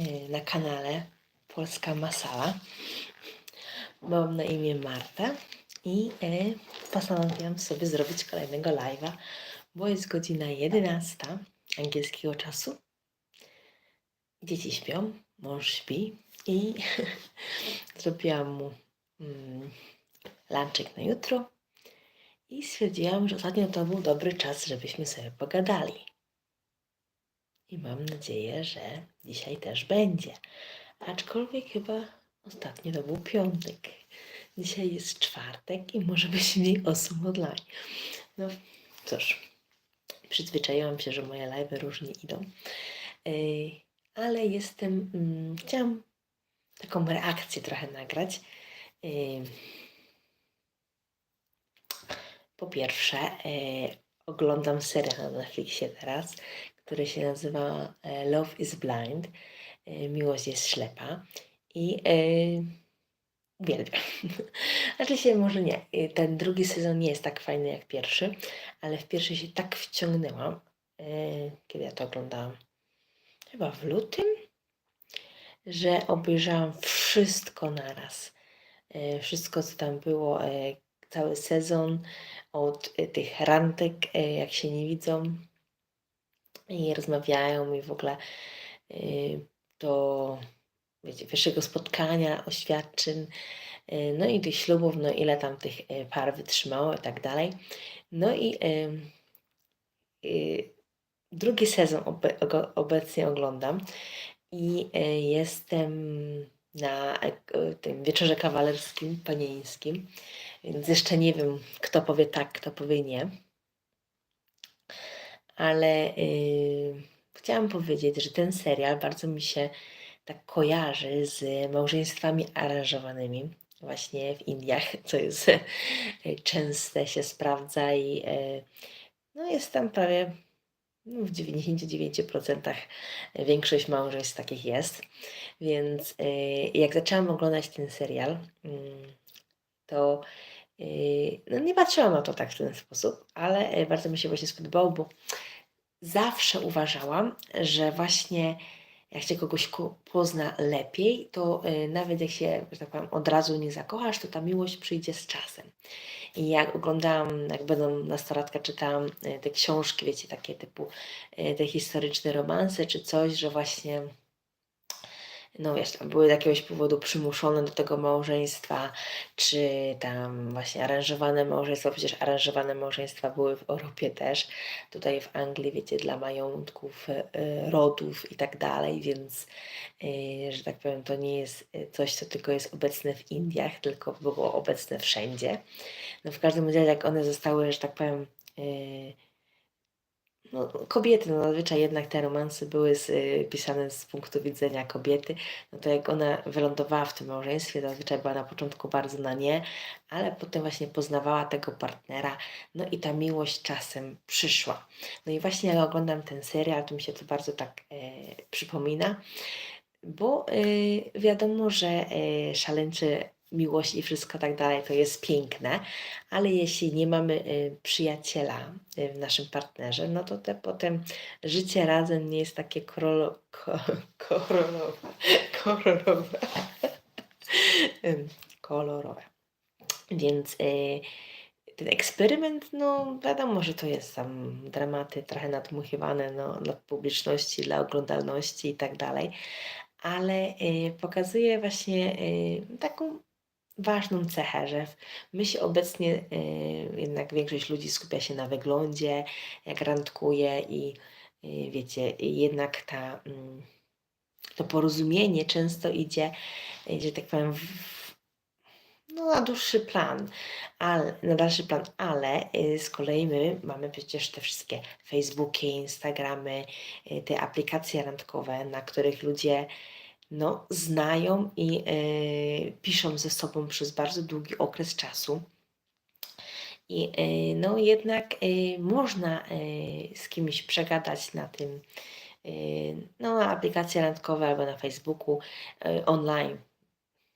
e, na kanale Polska Masala. Mam na imię Marta i e, postanowiłam sobie zrobić kolejnego live'a, bo jest godzina 11 angielskiego czasu. Dzieci śpią, mąż śpi i zrobiłam mu mm, lunchek na jutro i stwierdziłam, że ostatnio to był dobry czas, żebyśmy sobie pogadali. I mam nadzieję, że dzisiaj też będzie. Aczkolwiek chyba ostatnio to był piątek. Dzisiaj jest czwartek i może być mniej osób online. No cóż, przyzwyczaiłam się, że moje live różnie idą. Yy, ale jestem, mm, chciałam taką reakcję trochę nagrać. Yy, po pierwsze, yy, oglądam serial na Netflixie teraz, który się nazywa e, Love is Blind. E, Miłość jest ślepa. I e, uwielbiam. Znaczy się może nie. Ten drugi sezon nie jest tak fajny jak pierwszy, ale w pierwszy się tak wciągnęłam, e, kiedy ja to oglądałam. Chyba w lutym, że obejrzałam wszystko naraz. E, Wszystko, co tam było, e, cały sezon, od tych randek, jak się nie widzą, i rozmawiają i w ogóle y, do wiecie, pierwszego spotkania, oświadczyn, no i tych ślubów, no ile tam tych y, par wytrzymało i tak dalej. No i y, drugi sezon obecnie oglądam i jestem na tym wieczorze kawalerskim, panieńskim, więc jeszcze nie wiem, kto powie tak, kto powie nie ale yy, chciałam powiedzieć, że ten serial bardzo mi się tak kojarzy z małżeństwami aranżowanymi właśnie w Indiach, co jest e, częste, się sprawdza i e, no jest tam prawie no, w 99% większość małżeństw takich jest. Więc e, jak zaczęłam oglądać ten serial, mm, to no nie patrzyłam na to tak w ten sposób, ale bardzo mi się właśnie spodobało, bo zawsze uważałam, że właśnie jak się kogoś ko- pozna lepiej, to y, nawet jak się, że tak powiem, od razu nie zakochasz, to ta miłość przyjdzie z czasem. I jak oglądałam, jak będą nastolatka, czytałam y, te książki, wiecie, takie typu y, te historyczne romanse czy coś, że właśnie no wiesz, były z jakiegoś powodu przymuszone do tego małżeństwa, czy tam właśnie aranżowane małżeństwa, przecież aranżowane małżeństwa były w Europie też, tutaj w Anglii, wiecie, dla majątków, e, rodów i tak dalej, więc, e, że tak powiem, to nie jest e, coś, co tylko jest obecne w Indiach, tylko było obecne wszędzie. No w każdym razie, jak one zostały, że tak powiem, no, kobiety, no zazwyczaj jednak te romanse były z, y, pisane z punktu widzenia kobiety, no to jak ona wylądowała w tym małżeństwie, zazwyczaj była na początku bardzo na nie, ale potem właśnie poznawała tego partnera, no i ta miłość czasem przyszła. No i właśnie jak oglądam ten serial, to mi się to bardzo tak e, przypomina, bo y, wiadomo, że y, szaleńczy miłość i wszystko tak dalej to jest piękne, ale jeśli nie mamy y, przyjaciela y, w naszym partnerze, no to te potem życie razem nie jest takie korolo, ko, kolorowe, kolorowe. Ym, kolorowe. Więc y, ten eksperyment, no wiadomo, że to jest tam dramaty trochę nadmuchiwane no, dla publiczności, dla oglądalności i tak dalej, ale y, pokazuje właśnie y, taką ważną cechę, że w myśl obecnie y, jednak większość ludzi skupia się na wyglądzie, jak randkuje i y, wiecie, jednak ta, mm, to porozumienie często idzie, że tak powiem, w, no, na dłuższy plan, ale, na dalszy plan, ale y, z kolei my mamy przecież te wszystkie Facebooki, Instagramy, te aplikacje randkowe, na których ludzie no, znają i y, piszą ze sobą przez bardzo długi okres czasu. I y, no, jednak y, można y, z kimś przegadać na tym, y, no, aplikacje randkowe albo na Facebooku y, online.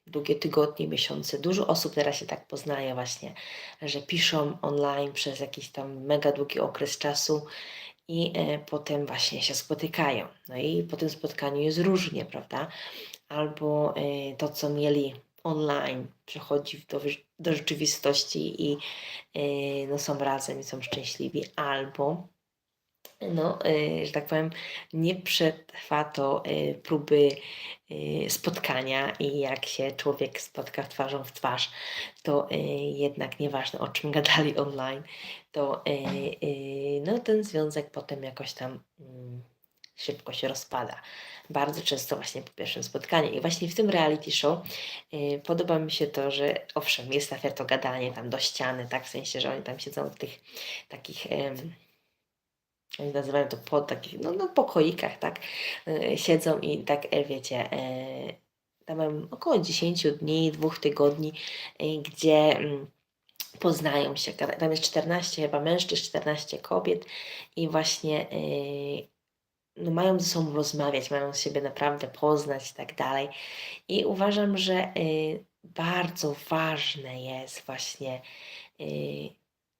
Długie tygodnie, miesiące. Dużo osób teraz się tak poznaje właśnie, że piszą online przez jakiś tam mega długi okres czasu i e, potem właśnie się spotykają. No i po tym spotkaniu jest różnie, prawda? Albo e, to, co mieli online, przechodzi do, do rzeczywistości i e, no, są razem i są szczęśliwi, albo no, że tak powiem, nie przetrwa to próby spotkania i jak się człowiek spotka twarzą w twarz, to jednak nieważne o czym gadali online, to no, ten związek potem jakoś tam mm, szybko się rozpada. Bardzo często właśnie po pierwszym spotkaniu. I właśnie w tym reality show podoba mi się to, że owszem, jest najpierw to gadanie tam do ściany, tak, w sensie, że oni tam siedzą w tych takich oni nazywają to po takich, no, no pokoikach, tak, e, siedzą i tak, e, wiecie, e, tam mam około 10 dni, dwóch tygodni, gdzie mm, poznają się, tam jest 14 chyba mężczyzn, 14 kobiet i właśnie no, mają ze sobą rozmawiać, mają siebie naprawdę poznać i tak dalej. I uważam, że bardzo ważne jest właśnie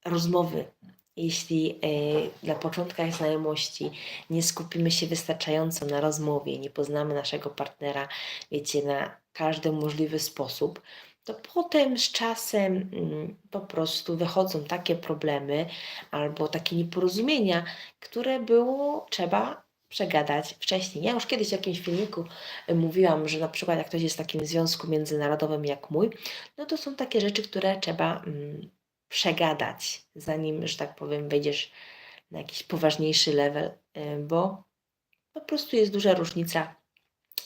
rozmowy jeśli na początkach znajomości nie skupimy się wystarczająco na rozmowie, nie poznamy naszego partnera, wiecie, na każdy możliwy sposób, to potem z czasem y, po prostu wychodzą takie problemy albo takie nieporozumienia, które było trzeba przegadać wcześniej. Ja już kiedyś w jakimś filmiku y, mówiłam, że na przykład jak ktoś jest w takim związku międzynarodowym jak mój, no to są takie rzeczy, które trzeba mm, przegadać, zanim, że tak powiem, wejdziesz na jakiś poważniejszy level, y, bo po prostu jest duża różnica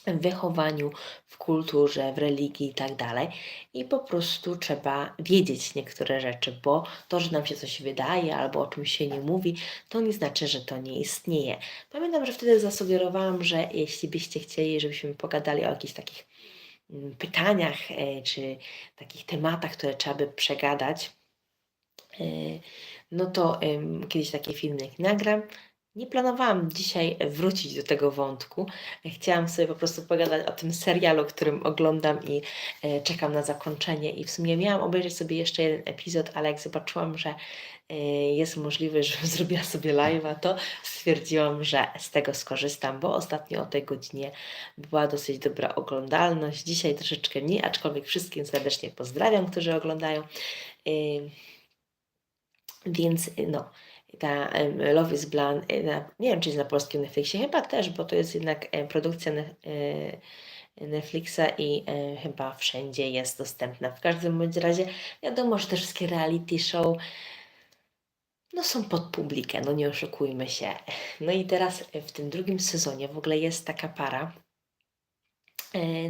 w wychowaniu, w kulturze, w religii i tak dalej. I po prostu trzeba wiedzieć niektóre rzeczy, bo to, że nam się coś wydaje albo o czymś się nie mówi, to nie znaczy, że to nie istnieje. Pamiętam, że wtedy zasugerowałam, że jeśli byście chcieli, żebyśmy pogadali o jakichś takich mm, pytaniach e, czy takich tematach, które trzeba by przegadać, no to kiedyś taki filmik nagram. Nie planowałam dzisiaj wrócić do tego wątku. Chciałam sobie po prostu pogadać o tym serialu, którym oglądam i e, czekam na zakończenie. I w sumie miałam obejrzeć sobie jeszcze jeden epizod, ale jak zobaczyłam, że e, jest możliwe, żebym zrobiła sobie live'a, to stwierdziłam, że z tego skorzystam, bo ostatnio o tej godzinie była dosyć dobra oglądalność. Dzisiaj troszeczkę mniej, aczkolwiek wszystkim serdecznie pozdrawiam, którzy oglądają. Więc y, no, ta Love is Blind, y, nie wiem czy jest na polskim Netflixie, chyba też, bo to jest jednak produkcja y, Netflixa i chyba wszędzie jest dostępna. W każdym bądź razie wiadomo, że te wszystkie reality show no są pod publikę, no nie oszukujmy się. No i teraz w tym drugim sezonie w ogóle jest taka para, E,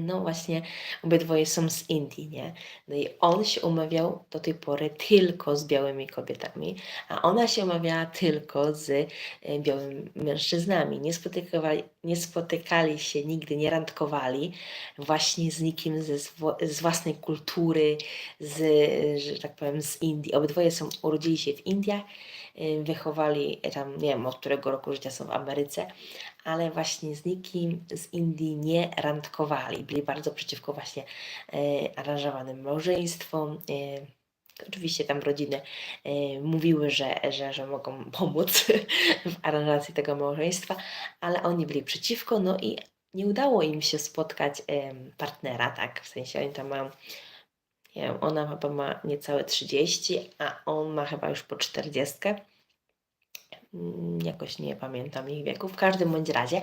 no właśnie, obydwoje są z Indii, nie? No i on się umawiał do tej pory tylko z białymi kobietami, a ona się umawiała tylko z e, białymi mężczyznami. Nie spotykali, nie spotykali się nigdy, nie randkowali właśnie z nikim ze, z własnej kultury, z, że tak powiem, z Indii. Obydwoje są, urodzili się w Indiach, e, wychowali tam, nie wiem, od którego roku życia są w Ameryce, ale właśnie z nikim z Indii nie randkowali. Byli bardzo przeciwko właśnie e, aranżowanym małżeństwom. E, Oczywiście tam rodziny e, mówiły, że, że, że mogą pomóc w aranżacji tego małżeństwa, ale oni byli przeciwko, no i nie udało im się spotkać e, partnera, tak? W sensie oni tam mają, nie wiem, ona chyba ma niecałe 30, a on ma chyba już po 40 Mm, jakoś nie pamiętam ich wieku. W każdym bądź razie,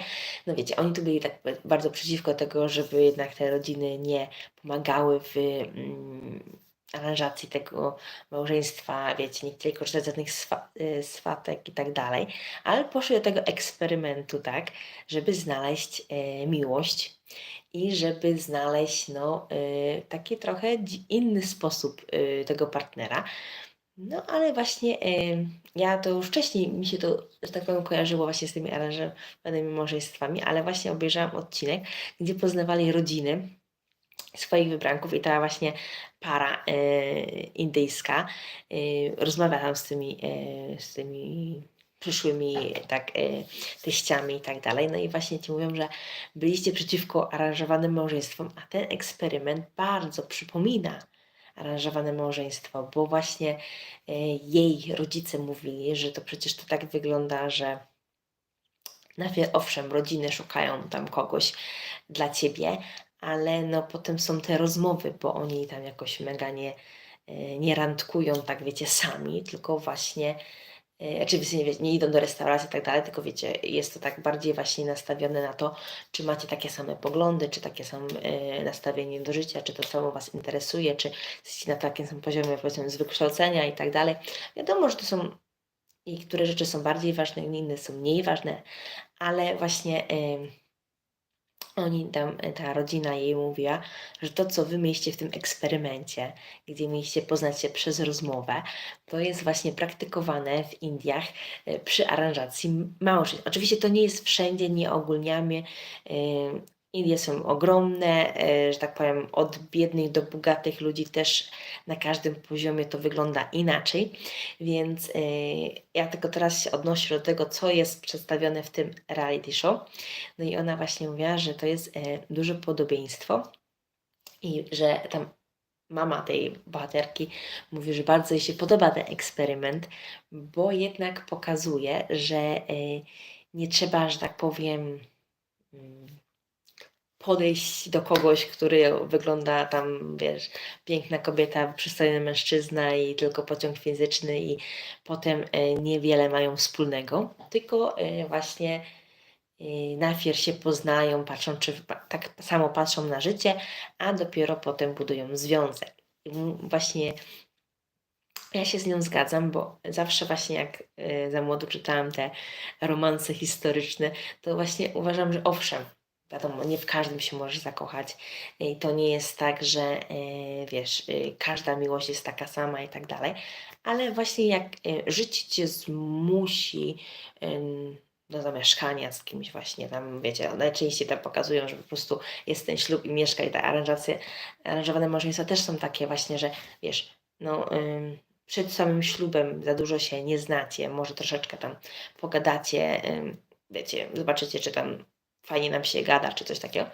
no wiecie, oni tu byli tak bardzo przeciwko tego, żeby jednak te rodziny nie pomagały w mm, aranżacji tego małżeństwa, wiecie, nie chcieli korzystać z żadnych swa, y, swatek i tak dalej, ale poszli do tego eksperymentu, tak, żeby znaleźć y, miłość i żeby znaleźć, no, y, taki trochę inny sposób y, tego partnera, no, ale właśnie y, ja to już wcześniej mi się to, że tak powiem, kojarzyło właśnie z tymi aranżowanymi małżeństwami, ale właśnie obejrzałam odcinek, gdzie poznawali rodziny swoich wybranków i ta właśnie para y, indyjska y, rozmawia tam z tymi, y, z tymi przyszłymi tak, y, teściami i tak dalej. No i właśnie ci mówią, że byliście przeciwko aranżowanym małżeństwom, a ten eksperyment bardzo przypomina aranżowane małżeństwo, bo właśnie e, jej rodzice mówili, że to przecież to tak wygląda, że najpierw owszem, rodziny szukają tam kogoś dla ciebie, ale no potem są te rozmowy, bo oni tam jakoś mega nie, e, nie randkują, tak wiecie, sami, tylko właśnie Oczywiście nie, nie idą do restauracji i tak dalej, tylko wiecie, jest to tak bardziej właśnie nastawione na to, czy macie takie same poglądy, czy takie same e, nastawienie do życia, czy to samo Was interesuje, czy jesteście na takim samym poziomie, powiedzmy, z wykształcenia i tak dalej. Wiadomo, że to są i które rzeczy są bardziej ważne, inne są mniej ważne, ale właśnie oni tam, e, ta rodzina jej mówiła, że to, co wy mieliście w tym eksperymencie, gdzie mieliście poznać się przez rozmowę, to jest właśnie praktykowane w Indiach e, przy aranżacji małżeństw. Oczywiście to nie jest wszędzie, nie ogólniamy. Indie są ogromne, e, że tak powiem, od biednych do bogatych ludzi też na każdym poziomie to wygląda inaczej. Więc e, ja tylko teraz się odnoszę do tego, co jest przedstawione w tym reality show. No i ona właśnie mówiła, że to jest e, duże podobieństwo i że tam mama tej bohaterki mówi, że bardzo jej się podoba ten eksperyment, bo jednak pokazuje, że nie trzeba, że tak powiem, mm, podejść do kogoś, który wygląda tam, wiesz, piękna kobieta, przystojny mężczyzna i tylko pociąg fizyczny i potem e, niewiele mają wspólnego, tylko e, właśnie e, najpierw się poznają, patrzą, czy tak samo patrzą na życie, a dopiero potem budują związek. Właśnie ja się z nią zgadzam, bo zawsze właśnie jak za młodu czytałam te romanse historyczne, to właśnie uważam, że owszem, wiadomo, nie w każdym się możesz zakochać. I to nie jest tak, że e, wiesz, e, każda miłość jest taka sama i tak dalej, ale właśnie jak e, życie cię zmusi do zamieszkania z kimś właśnie tam, wiecie, najczęściej tam pokazują, że po prostu jest ten ślub i mieszka i te aranżacje, aranżowane małżeństwa też są takie właśnie, że wiesz, no przed samym ślubem za dużo się nie znacie, może troszeczkę tam pogadacie, wiecie, zobaczycie, czy tam fajnie nam się gada, czy coś takiego,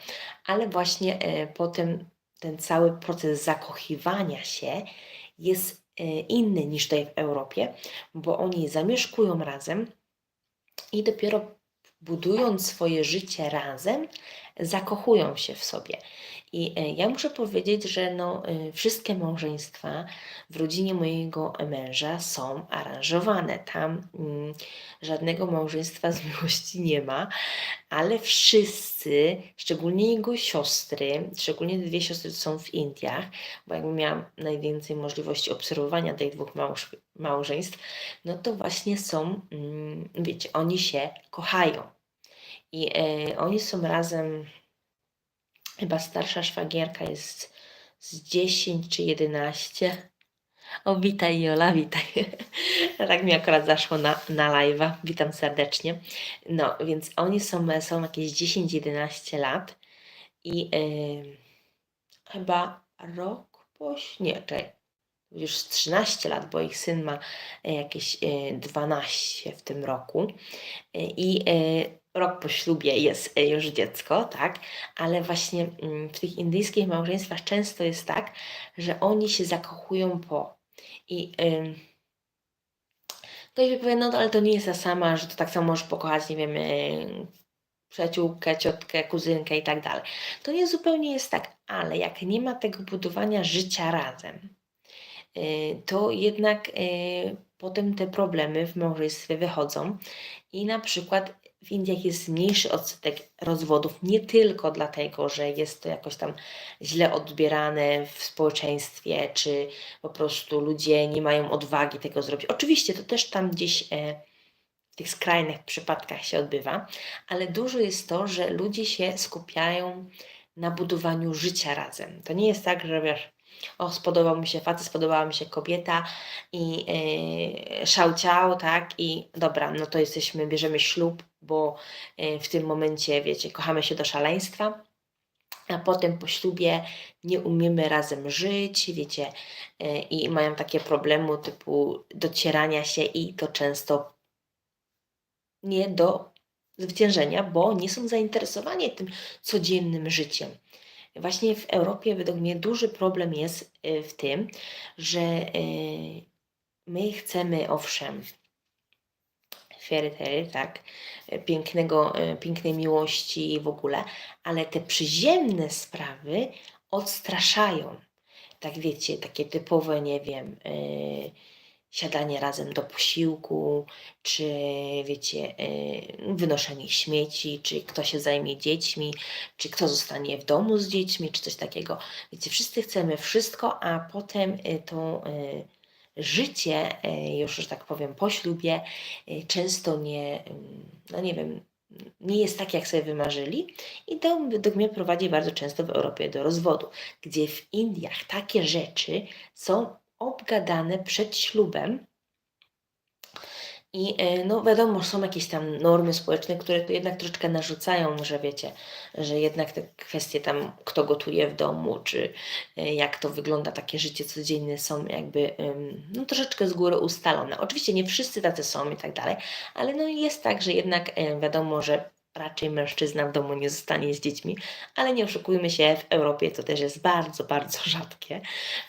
ale właśnie e, potem ten cały proces zakochywania się jest e, inny niż tutaj w Europie, bo oni zamieszkują razem i dopiero budując swoje życie razem, zakochują się w sobie. I e, ja muszę powiedzieć, że no, e, wszystkie małżeństwa w rodzinie mojego męża są aranżowane. Tam mm, żadnego małżeństwa z miłości nie ma, ale wszyscy, szczególnie jego siostry, szczególnie dwie siostry są w Indiach, bo jakby miałam najwięcej możliwości obserwowania tych dwóch małż, małżeństw, no to właśnie są, mm, wiecie, oni się kochają. I e, oni są razem, chyba starsza szwagierka jest z 10 czy 11. O, witaj Jola, witaj. tak mi akurat zaszło na, na live'a. Witam serdecznie. No, więc oni są, są jakieś 10-11 lat i e, chyba rok po... Nie, czekaj. Już z 13 lat, bo ich syn ma e, jakieś e, 12 w tym roku. E, I e, rok po ślubie jest e, już dziecko, tak? Ale właśnie mm, w tych indyjskich małżeństwach często jest tak, że oni się zakochują po. I ym, ktoś by powiedział, no ale to nie jest ta sama, że to tak samo możesz pokochać, nie wiem, yy, przyjaciółkę, ciotkę, kuzynkę i tak dalej. To nie zupełnie jest tak, ale jak nie ma tego budowania życia razem, yy, to jednak yy, potem te problemy w małżeństwie wychodzą i na przykład w Indiach jest mniejszy odsetek rozwodów, nie tylko dlatego, że jest to jakoś tam źle odbierane w społeczeństwie, czy po prostu ludzie nie mają odwagi tego zrobić. Oczywiście to też tam gdzieś e, w tych skrajnych przypadkach się odbywa, ale dużo jest to, że ludzie się skupiają na budowaniu życia razem. To nie jest tak, że wiesz, o, spodobał mi się facet, spodobała mi się kobieta i yy, szał ciał, tak, i dobra, no to jesteśmy, bierzemy ślub, bo yy, w tym momencie, wiecie, kochamy się do szaleństwa, a potem po ślubie nie umiemy razem żyć, wiecie, yy, i mają takie problemy typu docierania się i to często nie do zwyciężenia, bo nie są zainteresowani tym codziennym życiem. Właśnie w Europie według mnie duży problem jest y, w tym, że y, my chcemy owszem fairy tak, pięknego, e, pięknej miłości w ogóle, ale te przyziemne sprawy odstraszają. Tak wiecie, takie typowe, nie wiem, yy, siadanie razem do posiłku, czy wiecie, yy, wynoszenie śmieci, czy kto się zajmie dziećmi, czy kto zostanie w domu z dziećmi, czy coś takiego. Wiecie, wszyscy chcemy wszystko, a potem yy, to yy, życie, już że tak powiem, po ślubie, często nie, no nie wiem, nie jest tak, jak sobie wymarzyli, i to według mnie prowadzi bardzo często w Europie do rozwodu, gdzie w Indiach takie rzeczy są obgadane przed ślubem. I e, no wiadomo, są jakieś tam normy społeczne, które to jednak troszeczkę narzucają, że wiecie, że jednak te kwestie tam, kto gotuje w domu, czy e, jak to wygląda, takie życie codzienne są jakby no, troszeczkę z góry ustalone. Oczywiście nie wszyscy tacy są i tak dalej, ale no jest tak, że jednak e, wiadomo, że raczej mężczyzna w domu nie zostanie z dziećmi, ale nie oszukujmy się, w Europie to też jest bardzo, bardzo rzadkie.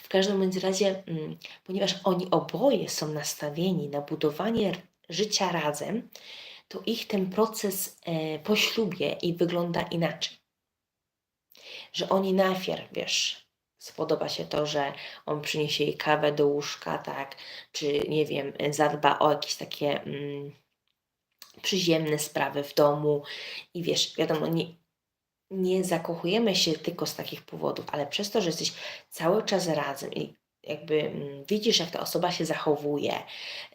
W każdym bądź razie, mm, ponieważ oni oboje są nastawieni na budowanie życia razem, to ich ten proces e, po ślubie i wygląda inaczej. Że oni najpierw, wiesz, spodoba się to, że on przyniesie jej kawę do łóżka, tak, czy nie wiem, zadba o jakieś takie mm, przyziemne sprawy w domu i wiesz, wiadomo, nie, nie zakochujemy się tylko z takich powodów, ale przez to, że jesteś cały czas razem i jakby mm, widzisz, jak ta osoba się zachowuje,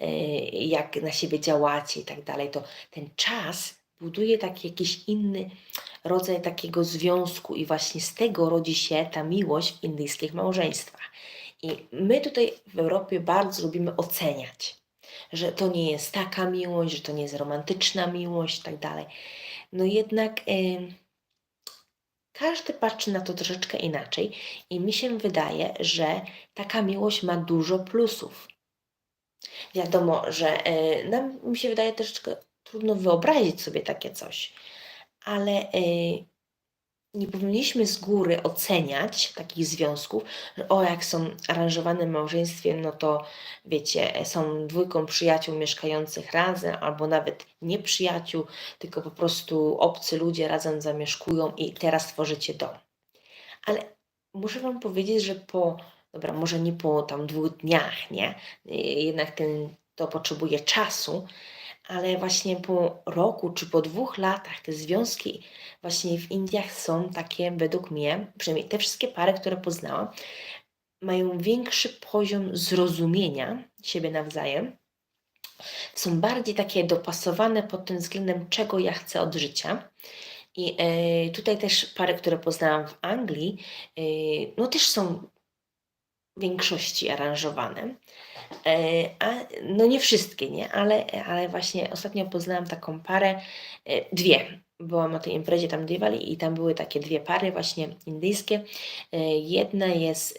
y, jak na siebie działacie i tak dalej, to ten czas buduje taki jakiś inny rodzaj takiego związku i właśnie z tego rodzi się ta miłość w indyjskich małżeństwach. I my tutaj w Europie bardzo lubimy oceniać, że to nie jest taka miłość, że to nie jest romantyczna miłość i tak dalej. No jednak każdy patrzy na to troszeczkę inaczej i mi się wydaje, że taka miłość ma dużo plusów. Wiadomo, że y, nam mi się wydaje troszeczkę trudno wyobrazić sobie takie coś, ale y, nie powinniśmy z góry oceniać takich związków, że o, jak są aranżowane w małżeństwie, no to wiecie, są dwójką przyjaciół mieszkających razem, albo nawet nie przyjaciół, tylko po prostu obcy ludzie razem zamieszkują i teraz tworzycie dom. Ale muszę Wam powiedzieć, że po, dobra, może nie po tam dwóch dniach, nie? Jednak ten, to potrzebuje czasu, ale właśnie po roku czy po dwóch latach te związki właśnie w Indiach są takie, według mnie, przynajmniej te wszystkie pary, które poznałam, mają większy poziom zrozumienia siebie nawzajem. Są bardziej takie dopasowane pod tym względem, czego ja chcę od życia. I e, tutaj też pary, które poznałam w Anglii, e, no też są większości aranżowane. E, a, no nie wszystkie, nie? Ale, ale właśnie ostatnio poznałam taką parę, e, dwie. Byłam na tej imprezie tam Diwali i tam były takie dwie pary właśnie indyjskie. E, jedna jest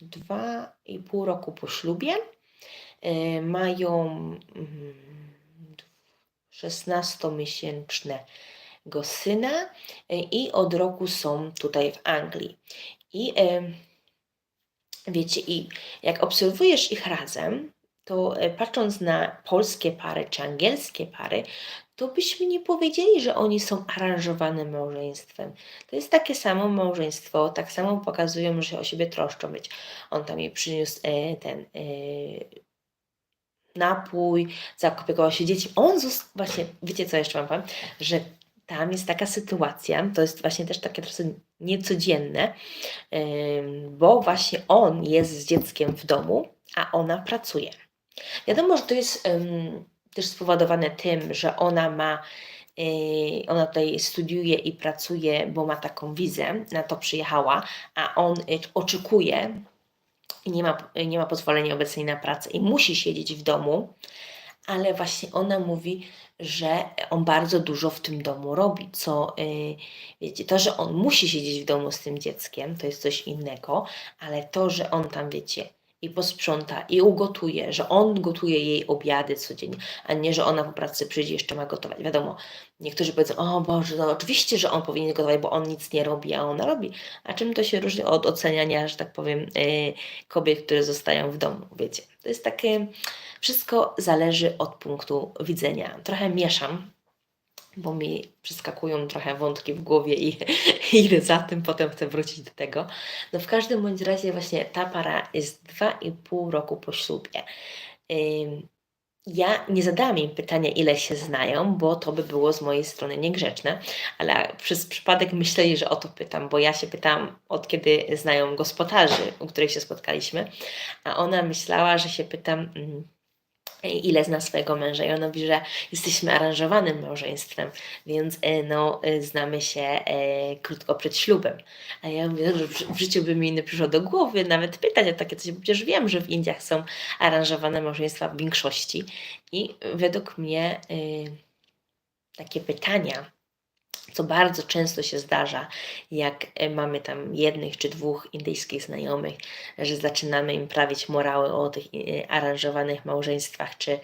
dwa i pół roku po ślubie. Mają 16-miesięcznego mm, syna i od roku są tutaj w Anglii. I Wiecie, i jak obserwujesz ich razem, to e, patrząc na polskie pary czy angielskie pary, to byśmy nie powiedzieli, że oni są aranżowanym małżeństwem. To jest takie samo małżeństwo, tak samo pokazują, że się o siebie troszczą. Być. On tam jej przyniósł e, ten e, napój, zaopiekował się dzieci. On właśnie, wiecie co jeszcze wam powiem, że tam jest taka sytuacja, to jest właśnie też takie trochę niecodzienne, bo właśnie on jest z dzieckiem w domu, a ona pracuje. Wiadomo, że to jest też spowodowane tym, że ona ma y, ona tutaj studiuje i pracuje, bo ma taką wizę, na to przyjechała, a on y, oczekuje i nie ma, nie ma pozwolenia obecnie na pracę i musi siedzieć w domu, ale właśnie ona mówi, że on bardzo dużo w tym domu robi, co yy, wiecie, to, że on musi siedzieć w domu z tym dzieckiem, to jest coś innego, ale to, że on tam, wiecie, i posprząta i ugotuje, że on gotuje jej obiady codziennie, a nie, że ona po pracy przyjdzie jeszcze ma gotować. Wiadomo, niektórzy powiedzą, o Boże, no oczywiście, że on powinien gotować, bo on nic nie robi, a ona robi. A czym to się różni od oceniania, że tak powiem, yy, kobiet, które zostają w domu, wiecie. To jest takie, wszystko zależy od punktu widzenia. Trochę mieszam, bo mi przeskakują trochę wątki w głowie i idę za tym, potem chcę wrócić do tego. No w każdym bądź razie właśnie ta para jest dwa i pół roku po ślubie. Ja nie zadałam im pytania, ile się znają, bo to by było z mojej strony niegrzeczne, ale przez przypadek myśleli, że o to pytam, bo ja się pytałam od kiedy znają gospodarzy, u których się spotkaliśmy, a ona myślała, że się pytam, mm, ile zna swojego męża. I ona mówi, że jesteśmy aranżowanym małżeństwem, więc e, no, e, znamy się e, krótko przed ślubem. A ja mówię, że w w życiu by mi nie przyszło do głowy nawet pytać o takie coś, bo przecież wiem, że w Indiach są aranżowane małżeństwa w większości. I według mnie y, takie pytania, co bardzo często się zdarza, jak e, mamy tam jednych czy dwóch indyjskich znajomych, że zaczynamy im prawić morały o tych e, aranżowanych małżeństwach, czy e,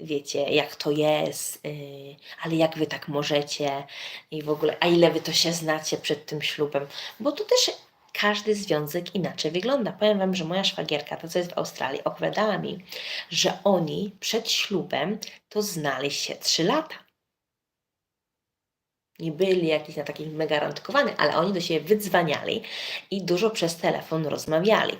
wiecie, jak to jest, ale jak wy tak możecie i w ogóle, a ile wy to się znacie przed tym ślubem, bo to też każdy związek inaczej wygląda. Powiem Wam, że moja szwagierka, to co jest w Australii, opowiadała mi, że oni przed ślubem to znali się 3 lata nie byli jakiś na takich mega randkowany, ale oni do siebie wydzwaniali i dużo przez telefon rozmawiali.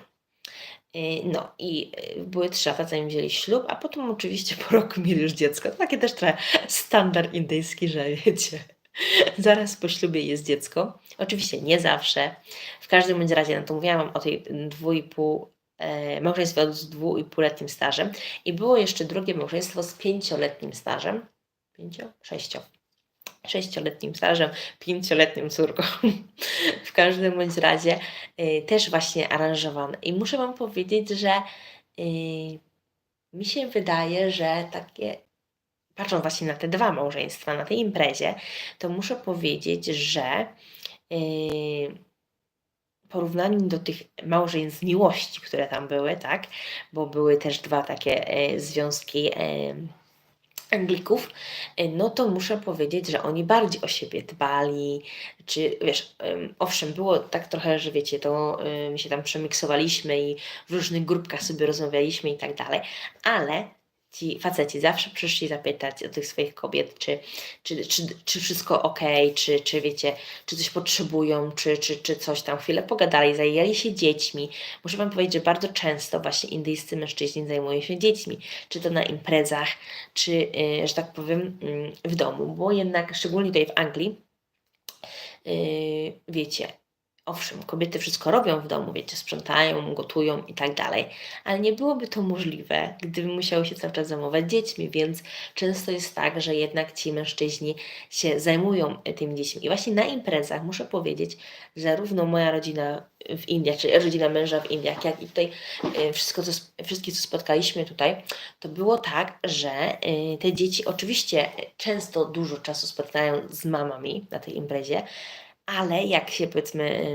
Yy, No i yy, były trzy lata, zanim wzięli ślub, a potem oczywiście po roku mieli już dziecko. To takie też trochę standard indyjski, że wiecie, zaraz po ślubie jest dziecko. Oczywiście nie zawsze. W każdym bądź razie, no to mówiłam o tej dwójpół e, małżeństwie z dwuipółletnim stażem i było jeszcze drugie małżeństwo z pięcioletnim stażem. Pięcio? Sześcio sześcioletnim stażem, pięcioletnią córką. w każdym bądź razie y, też właśnie aranżowane. I muszę Wam powiedzieć, że y, mi się wydaje, że takie, patrząc właśnie na te dwa małżeństwa, na tej imprezie, to muszę powiedzieć, że y, porównaniu do tych małżeństw z miłości, które tam były, tak, bo były też dwa takie związki Anglików, y, no to muszę powiedzieć, że oni bardziej o siebie dbali, czy wiesz, owszem, było tak trochę, że wiecie, to y, my się tam przemiksowaliśmy i w różnych grupkach sobie rozmawialiśmy i tak dalej, ale ci faceci zawsze przyszli zapytać o tych swoich kobiet, czy, czy, czy, czy wszystko ok, czy, czy wiecie, czy coś potrzebują, czy, czy, czy coś tam. Chwilę pogadali, zajęli się dziećmi. Muszę Wam powiedzieć, że bardzo często właśnie indyjscy mężczyźni zajmują się dziećmi, czy to na imprezach, czy, yy, że tak powiem, yy, w domu, bo jednak, szczególnie tutaj w Anglii, yy, wiecie, Owszem, kobiety wszystko robią w domu, wiecie, sprzątają, gotują i tak dalej, ale nie byłoby to możliwe, gdyby musiały się cały czas zajmować dziećmi, więc często jest tak, że jednak ci mężczyźni się zajmują e, tymi dziećmi. I właśnie na imprezach muszę powiedzieć, że zarówno moja rodzina w Indiach, czyli rodzina męża w Indiach, jak i tutaj e, wszystko, co, wszystkich, co spotkaliśmy tutaj, to było tak, że e, te dzieci oczywiście często dużo czasu spotkają z mamami na tej imprezie, ale jak się powiedzmy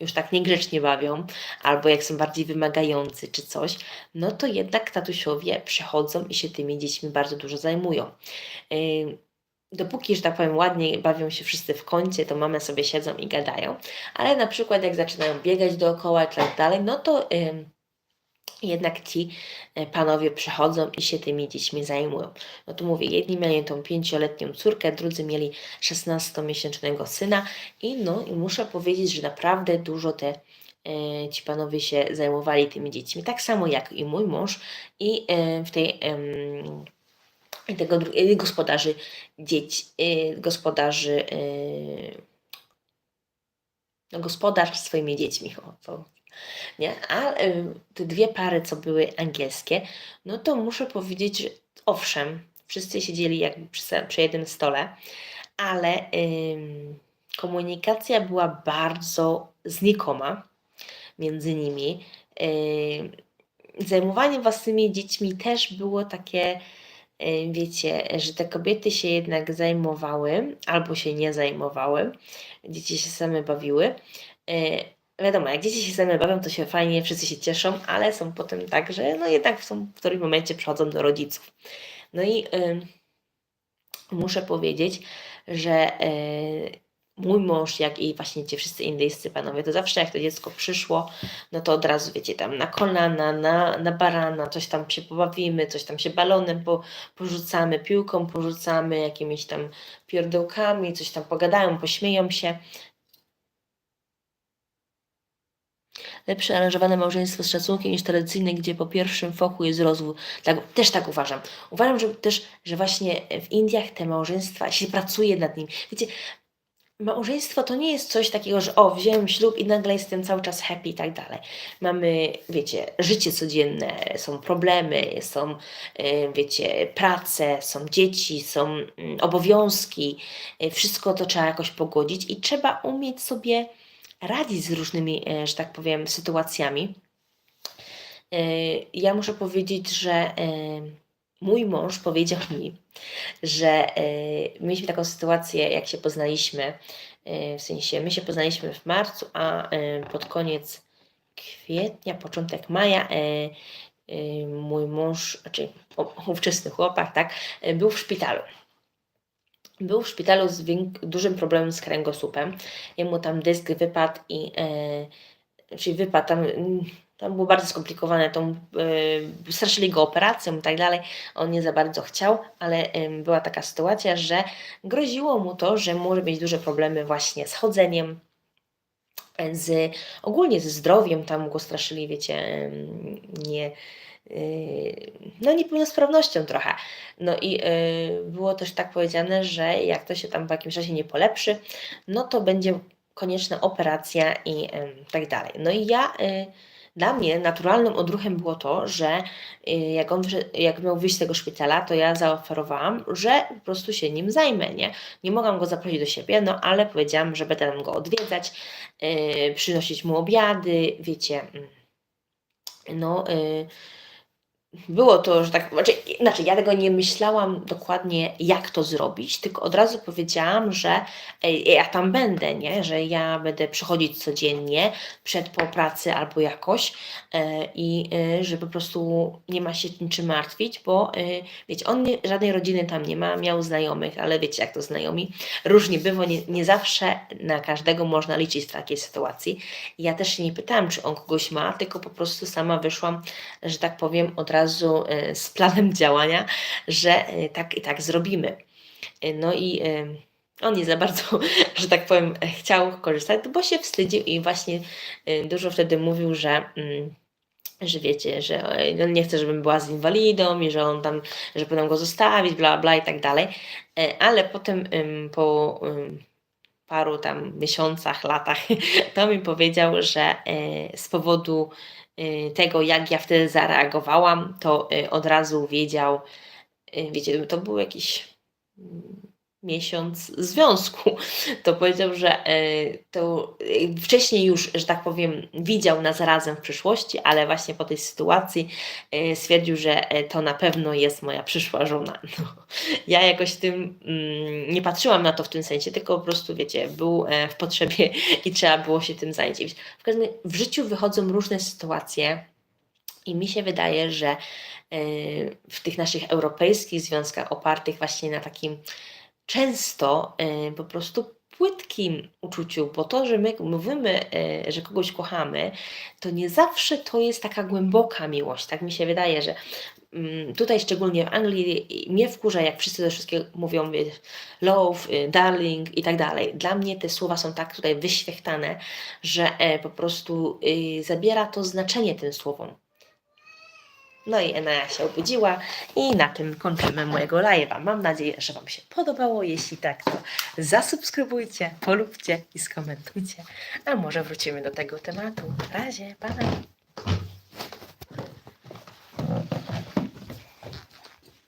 już tak niegrzecznie bawią, albo jak są bardziej wymagający czy coś, no to jednak tatusiowie przychodzą i się tymi dziećmi bardzo dużo zajmują. Dopóki, że tak powiem, ładnie bawią się wszyscy w kącie, to mamy sobie siedzą i gadają, ale na przykład jak zaczynają biegać dookoła i tak dalej, no to jednak ci e, panowie przychodzą i się tymi dziećmi zajmują. No tu mówię, jedni mieli tą pięcioletnią córkę, drudzy mieli 16-miesięcznego syna i no i muszę powiedzieć, że naprawdę dużo te e, ci panowie się zajmowali tymi dziećmi, tak samo jak i mój mąż i e, w tej tego e, gospodarzy dzieci, gospodarzy no, gospodarz swoimi dziećmi, o, to nie? A te dwie pary, co były angielskie, no to muszę powiedzieć, że owszem, wszyscy siedzieli jakby przy, przy jednym stole, ale komunikacja była bardzo znikoma między nimi. Zajmowanie własnymi dziećmi też było takie, wiecie, że te kobiety się jednak zajmowały albo się nie zajmowały, dzieci się same bawiły. Wiadomo, jak dzieci się mną bawią, to się fajnie, wszyscy się cieszą, ale są potem tak, że no jednak są w którymś momencie przychodzą do rodziców. No i y, muszę powiedzieć, że y, mój mąż, jak i właśnie ci wszyscy indyjscy panowie, to zawsze jak to dziecko przyszło, no to od razu, wiecie, tam na kolana, na, na barana, coś tam się pobawimy, coś tam się balonem po, porzucamy, piłką porzucamy, jakimiś tam pierdołkami, coś tam pogadają, pośmieją się. Lepsze aranżowane małżeństwo z szacunkiem niż tradycyjne, gdzie po pierwszym fochu jest rozwód. Tak, też tak uważam. Uważam, że też, że właśnie w Indiach te małżeństwa się pracuje nad nim. Wiecie, małżeństwo to nie jest coś takiego, że o, wziąłem ślub i nagle jestem cały czas happy i tak dalej. Mamy, wiecie, życie codzienne, są problemy, są, y, wiecie, prace, są dzieci, są mm, obowiązki, y, wszystko to trzeba jakoś pogodzić i trzeba umieć sobie radzić z różnymi, e, że tak powiem, sytuacjami. E, Ja muszę powiedzieć, że e, mój mąż powiedział mi, że mieliśmy taką sytuację, jak się poznaliśmy, w sensie my się poznaliśmy w marcu, a pod koniec kwietnia, początek maja mój mąż, znaczy ówczesny chłopak, tak, był w szpitalu. Był w szpitalu z dużym problemem z kręgosłupem. Jemu tam dysk wypadł i e, czyli wypadł tam, mm, tam było bardzo skomplikowane, tą, e, straszyli go operacją i tak dalej. On nie za bardzo chciał, ale była taka sytuacja, że groziło mu to, że może mieć duże problemy właśnie z chodzeniem, e, z ogólnie ze zdrowiem, tam go straszyli, wiecie, nie, y, no niepełnosprawnością trochę. No i y, było też tak powiedziane, że jak to się tam w jakimś czasie nie polepszy, no to będzie konieczna operacja i tak dalej. No i ja, y, dla mnie naturalnym odruchem było to, że y, jak on jak miał wyjść z tego szpitala, to ja zaoferowałam, że po prostu się nim zajmę, nie? Nie mogłam go zaprosić do siebie, no ale powiedziałam, że będę go odwiedzać, y, przynosić mu obiady, wiecie, mm, no... Było to, że tak, znaczy, ja tego nie myślałam dokładnie, jak to zrobić, tylko od razu powiedziałam, że ja tam będę, nie? że ja będę przychodzić codziennie, przed, po pracy albo jakoś e, i e, że po prostu nie ma się niczym martwić, bo e, wiecie, on nie, żadnej rodziny tam nie ma, miał znajomych, ale wiecie jak to znajomi, różnie bywa, nie, nie zawsze na każdego można liczyć w takiej sytuacji. Ja też się nie pytałam, czy on kogoś ma, tylko po prostu sama wyszłam, że tak powiem, od razu e, z planem działania, że e, tak i tak zrobimy. E, No i on nie za bardzo, że tak powiem, chciał korzystać, bo się wstydził i właśnie dużo wtedy mówił, że. mm, że wiecie, że on nie chce, żebym była z inwalidą i że on tam, że będą go zostawić, bla, bla i tak dalej. Ale potem po paru tam miesiącach, latach, to mi powiedział, że z powodu tego, jak ja wtedy zareagowałam, to e, od razu wiedział, e, wiecie, to był jakiś mm, miesiąc związku, to powiedział, że e, to e, wcześniej już, że tak powiem, widział nas razem w przyszłości, ale właśnie po tej sytuacji e, stwierdził, że to na pewno jest moja przyszła żona. No, ja jakoś tym mm, nie patrzyłam na to w tym sensie, tylko po prostu, wiecie, był w potrzebie i trzeba było się tym zająć. W każdym razie w życiu wychodzą różne sytuacje i mi się wydaje, że w tych naszych europejskich związkach opartych właśnie na takim często e, po prostu płytkim uczuciu, bo to, że my mówimy, e, że kogoś kochamy, to nie zawsze to jest taka głęboka miłość. Tak mi się wydaje, że mm, tutaj szczególnie w Anglii mnie wkurza, jak wszyscy ze wszystkiego mówią love, y, darling i tak dalej. Dla mnie te słowa są tak tutaj wyświechtane, że e, po prostu zabiera to znaczenie tym słowom. No i Enea się obudziła i na tym kończymy mojego live'a. Mam nadzieję, że Wam się podobało. Jeśli tak, to zasubskrybujcie, polubcie i skomentujcie. A może wrócimy do tego tematu. W razie, pa!